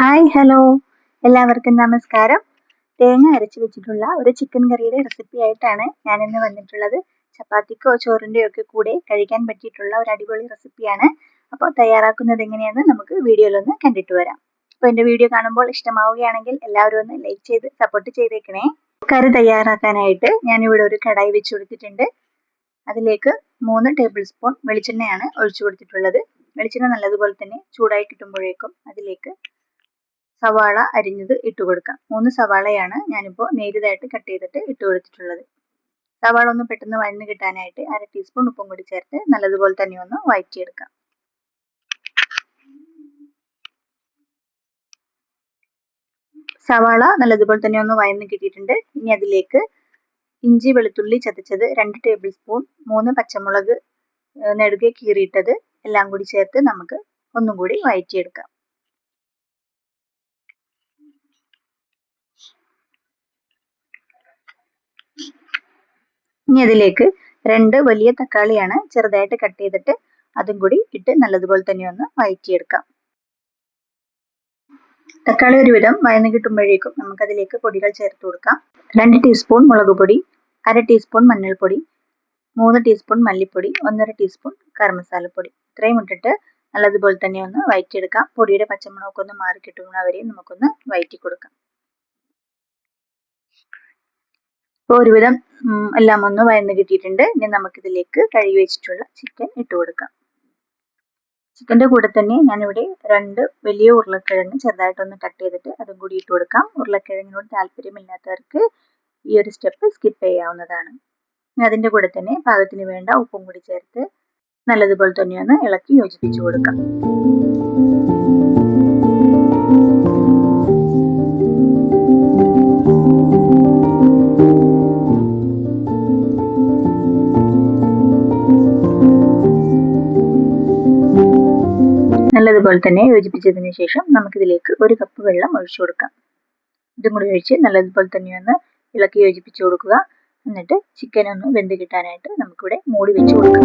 Hi hello. എല്ലാവർക്കും നമസ്കാരം. തേങ്ങ അരച്ച് വെച്ചിട്ടുള്ള ഒരു ചിക്കൻ കറിയുടെ റെസിപ്പി ആയിട്ടാണ് ഞാൻ ഇന്ന് വന്നിട്ടുള്ളത്. ചപ്പാത്തിക്കോ ചോറിന്റെയോ ഒക്കെ കൂടെ കഴിക്കാൻ പറ്റിയിട്ടുള്ള ഒരു അടിപൊളി റെസിപ്പിയാണ് അപ്പോൾ തയ്യാറാക്കുന്നത് എങ്ങനെയാണെന്ന് നമുക്ക് വീഡിയോയിലൊന്ന് കണ്ടിട്ട് വരാം. അപ്പോൾ എന്റെ വീഡിയോ കാണുമ്പോൾ ഇഷ്ടമാവുകയാണെങ്കിൽ എല്ലാവരും ഒന്ന് ലൈക്ക് ചെയ്ത് സപ്പോർട്ട് ചെയ്തേക്കണേ. കറി തയ്യാറാക്കാനായിട്ട് ഞാനിവിടെ ഒരു കടായി വെച്ച് കൊടുത്തിട്ടുണ്ട്. അതിലേക്ക് മൂന്ന് ടേബിൾ സ്പൂൺ വെളിച്ചെണ്ണയാണ് ഒഴിച്ചു കൊടുത്തിട്ടുള്ളത്. വെളിച്ചെണ്ണ നല്ലതുപോലെ തന്നെ ചൂടായി കിട്ടുമ്പോഴേക്കും അതിലേക്ക് സവാള അരിഞ്ഞത് ഇട്ട് കൊടുക്കാം. മൂന്ന് സവാളയാണ് ഞാനിപ്പോൾ നേരിതായിട്ട് കട്ട് ചെയ്തിട്ട് ഇട്ട് കൊടുത്തിട്ടുള്ളത്. സവാള ഒന്ന് പെട്ടെന്ന് വഴന്ന് കിട്ടാനായിട്ട് അര ടീസ്പൂൺ ഉപ്പും കൂടി ചേർത്ത് നല്ലതുപോലെ തന്നെ ഒന്ന് വഴറ്റിയെടുക്കാം. സവാള നല്ലതുപോലെ തന്നെ ഒന്ന് വഴന്ന് കിട്ടിയിട്ടുണ്ട്. ഇനി അതിലേക്ക് ഇഞ്ചി വെളുത്തുള്ളി ചതച്ചത് രണ്ട് ടേബിൾ സ്പൂൺ മൂന്ന് പച്ചമുളക് നെടുകെ കീറിയിട്ടത് എല്ലാം കൂടി ചേർത്ത് നമുക്ക് ഒന്നും കൂടി വഴറ്റിയെടുക്കാം. ഇനി അതിലേക്ക് രണ്ട് വലിയ തക്കാളിയാണ് ചെറുതായിട്ട് കട്ട് ചെയ്തിട്ട് അതും കൂടി ഇട്ട് നല്ലതുപോലെ തന്നെ ഒന്ന് വഴറ്റിയെടുക്കാം തക്കാളി ഒരുവിധം വയന്ന് കിട്ടുമ്പോഴേക്കും നമുക്കതിലേക്ക് പൊടികൾ ചേർത്ത് കൊടുക്കാം. രണ്ട് ടീസ്പൂൺ മുളക് പൊടി അര ടീസ്പൂൺ മഞ്ഞൾപ്പൊടി മൂന്ന് ടീസ്പൂൺ മല്ലിപ്പൊടി ഒന്നര ടീസ്പൂൺ ഗരം മസാലപ്പൊടി ഇത്രയും ഇട്ടിട്ട് നല്ലതുപോലെ തന്നെ ഒന്ന് വയറ്റിയെടുക്കാം. പൊടിയുടെ പച്ചമുളകൊക്കെ ഒന്ന് മാറി കിട്ടുന്നവരെയും നമുക്കൊന്ന് വയറ്റി കൊടുക്കാം ഒരുവിധം എല്ലാം ഒന്ന് വയന്ന് കിട്ടിയിട്ടുണ്ട്. ഇനി നമുക്കിതിലേക്ക് കഴുകി വെച്ചിട്ടുള്ള ചിക്കൻ ഇട്ട് കൊടുക്കാം. ചിക്കന്റെ കൂടെ തന്നെ ഞാനിവിടെ രണ്ട് വലിയ ഉരുളക്കിഴങ്ങ് ചെറുതായിട്ടൊന്ന് കട്ട് ചെയ്തിട്ട് അതും കൂടി ഇട്ട് കൊടുക്കാം. ഉരുളക്കിഴങ്ങിനോട് താല്പര്യമില്ലാത്തവർക്ക് ഈ ഒരു സ്റ്റെപ്പ് സ്കിപ്പ് ചെയ്യാവുന്നതാണ്. അതിന്റെ കൂടെ തന്നെ പാകത്തിന് വേണ്ട ഉപ്പും കൂടി ചേർത്ത് നല്ലതുപോലെ തന്നെ ഒന്ന് ഇളക്കി യോജിപ്പിച്ചു കൊടുക്കാം. നല്ലതുപോലെ തന്നെ യോജിപ്പിച്ചതിന് ശേഷം നമുക്കിതിലേക്ക് ഒരു കപ്പ് വെള്ളം ഒഴിച്ചു കൊടുക്കാം. ഇതും കൂടി ഒഴിച്ച് നല്ലതുപോലെ തന്നെ ഒന്ന് ഇളക്കി യോജിപ്പിച്ചു കൊടുക്കുക. എന്നിട്ട് ചിക്കൻ ഒന്ന് വെന്ത് കിട്ടാനായിട്ട് നമുക്കിവിടെ മൂടി വെച്ച് കൊടുക്കാം.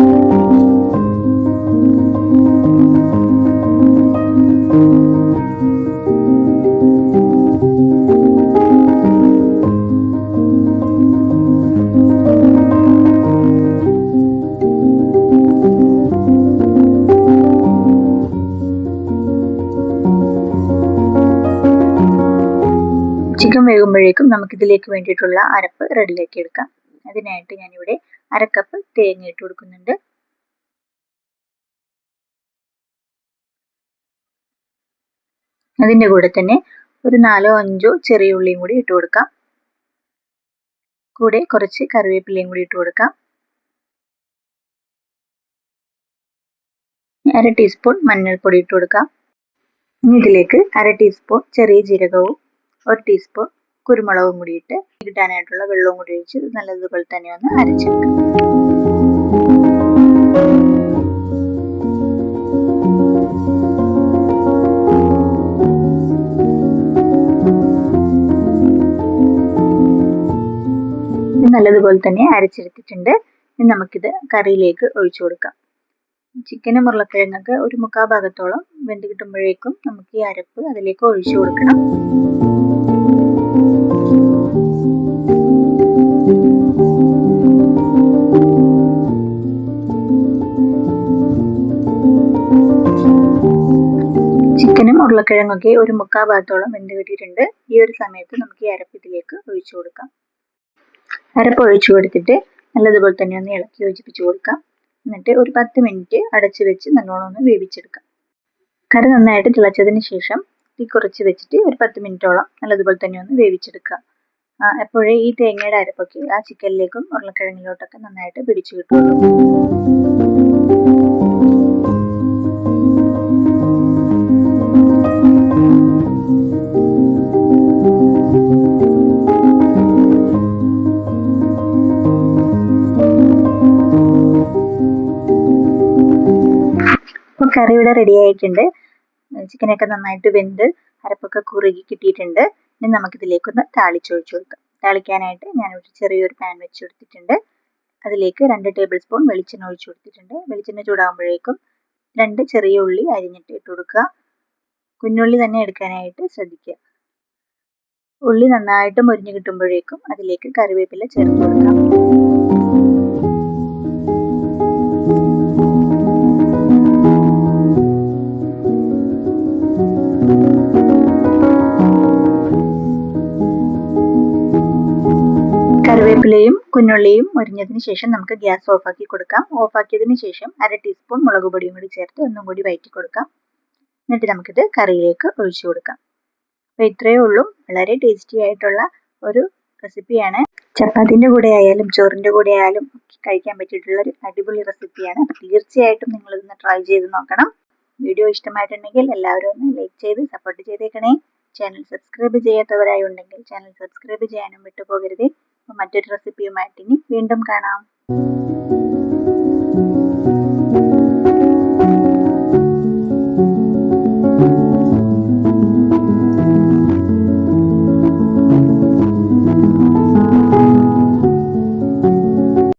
വേകുമ്പോഴേക്കും നമുക്കിതിലേക്ക് വേണ്ടിയിട്ടുള്ള അരപ്പ് റെഡിയാക്കി എടുക്കാം. അതിനായിട്ട് ഞാനിവിടെ അരക്കപ്പ് തേങ്ങ ഇട്ട് കൊടുക്കുന്നുണ്ട്. അതിന്റെ കൂടെ തന്നെ ഒരു നാലോ അഞ്ചോ ചെറിയ ഉള്ളിയും കൂടി ഇട്ട് കൊടുക്കാം. കൂടെ കുറച്ച് കറിവേപ്പിലയും കൂടി ഇട്ട് കൊടുക്കാം. അര ടീസ്പൂൺ മഞ്ഞൾപ്പൊടി ഇട്ട് കൊടുക്കാം. ഇനി ഇതിലേക്ക് അര ടീസ്പൂൺ ചെറിയ ജീരകവും ഒരു ടീസ്പൂൺ കുരുമുളകും കൂടി ഇട്ട് കിട്ടാനായിട്ടുള്ള വെള്ളവും കൂടി ഒഴിച്ച് നല്ലതുപോലെ തന്നെ ഒന്ന് അരച്ചെടുക്കാം. നല്ലതുപോലെ തന്നെ അരച്ചെടുത്തിട്ടുണ്ട്. ഇനി നമുക്കിത് കറിയിലേക്ക് ഒഴിച്ചു കൊടുക്കാം. ചിക്കനും ഉരുളക്കിഴങ്ങൊക്കെ ഒരു മുക്കാ ഭാഗത്തോളം വെന്ത് കിട്ടുമ്പോഴേക്കും നമുക്ക് ഈ അരപ്പ് അതിലേക്ക് ഒഴിച്ചു കൊടുക്കണം. ഉരുളക്കിഴങ്ങൊക്കെ ഒരു മുക്കാൽ ഭാഗത്തോളം വെന്ത് കിട്ടിയിട്ടുണ്ട് ഈ ഒരു സമയത്ത് നമുക്ക് ഈ അരപ്പ് ഇതിലേക്ക് ഒഴിച്ചു കൊടുക്കാം. അരപ്പ് ഒഴിച്ചു കൊടുത്തിട്ട് നല്ലതുപോലെ തന്നെ ഒന്ന് ഇളക്കി യോജിപ്പിച്ച് കൊടുക്കാം. എന്നിട്ട് ഒരു പത്ത് മിനിറ്റ് അടച്ചു വെച്ച് നല്ലോണം ഒന്ന് വേവിച്ചെടുക്കാം. കറി നന്നായിട്ട് തിളച്ചതിന് ശേഷം തീ കുറച്ച് വെച്ചിട്ട് ഒരു പത്ത് മിനിറ്റോളം നല്ലതുപോലെ തന്നെ ഒന്ന് വേവിച്ചെടുക്കുക. എപ്പോഴേ ഈ തേങ്ങയുടെ അരപ്പൊക്കെ ആ ചിക്കനിലേക്കും ഉരുളക്കിഴങ്ങിലോട്ടൊക്കെ നന്നായിട്ട് പിടിച്ചു കിട്ടുള്ളൂ കറി ഇവിടെ റെഡി ആയിട്ടുണ്ട്. ചിക്കനൊക്കെ നന്നായിട്ട് വെന്ത് അരപ്പൊക്കെ കുറുകി കിട്ടിയിട്ടുണ്ട്. ഇനി നമുക്കിതിലേക്കൊന്ന് താളിച്ചൊഴിച്ചു കൊടുക്കാം. താളിക്കാനായിട്ട് ഞാനൊരു ചെറിയൊരു പാൻ വെച്ച് കൊടുത്തിട്ടുണ്ട്. അതിലേക്ക് രണ്ട് ടേബിൾ സ്പൂൺ വെളിച്ചെണ്ണ ഒഴിച്ചു കൊടുത്തിട്ടുണ്ട്. വെളിച്ചെണ്ണ ചൂടാകുമ്പോഴേക്കും രണ്ട് ചെറിയ ഉള്ളി അരിഞ്ഞിട്ട് ഇട്ട് കൊടുക്കുക. കുഞ്ഞുള്ളി തന്നെ എടുക്കാനായിട്ട് ശ്രദ്ധിക്കുക. ഉള്ളി നന്നായിട്ട് മുരിഞ്ഞു കിട്ടുമ്പോഴേക്കും അതിലേക്ക് കറിവേപ്പില ചേർത്ത് കൊടുക്കാം. കറിവേപ്പിലയും കുഞ്ഞുള്ളിയും മുരിഞ്ഞതിന് ശേഷം നമുക്ക് ഗ്യാസ് ഓഫാക്കി കൊടുക്കാം. ഓഫാക്കിയതിന് ശേഷം അര ടീസ്പൂൺ മുളക് പൊടിയും കൂടി ചേർത്ത് ഒന്നും കൂടി വയറ്റി കൊടുക്കാം. എന്നിട്ട് നമുക്കിത് കറിയിലേക്ക് ഒഴിച്ചു കൊടുക്കാം. അപ്പോൾ ഇത്രയേ ഉള്ളൂ. വളരെ ടേസ്റ്റി ആയിട്ടുള്ള ഒരു റെസിപ്പിയാണ് ചപ്പാത്തിന്റെ കൂടെ ആയാലും ചോറിന്റെ കൂടെ ആയാലും കഴിക്കാൻ പറ്റിയിട്ടുള്ള ഒരു അടിപൊളി റെസിപ്പിയാണ് തീർച്ചയായിട്ടും നിങ്ങളിതൊന്ന് ട്രൈ ചെയ്ത് നോക്കണം. വീഡിയോ ഇഷ്ടമായിട്ടുണ്ടെങ്കിൽ എല്ലാവരും ഒന്ന് ലൈക്ക് ചെയ്ത് സപ്പോർട്ട് ചെയ്തേക്കണേ. ചാനൽ സബ്സ്ക്രൈബ് ചെയ്യാത്തവരായി ഉണ്ടെങ്കിൽ ചാനൽ സബ്സ്ക്രൈബ് ചെയ്യാനും വിട്ടുപോകരുതേ. മറ്റൊരു റെസിപ്പിയുമായിട്ട് ഇനി വീണ്ടും കാണാം.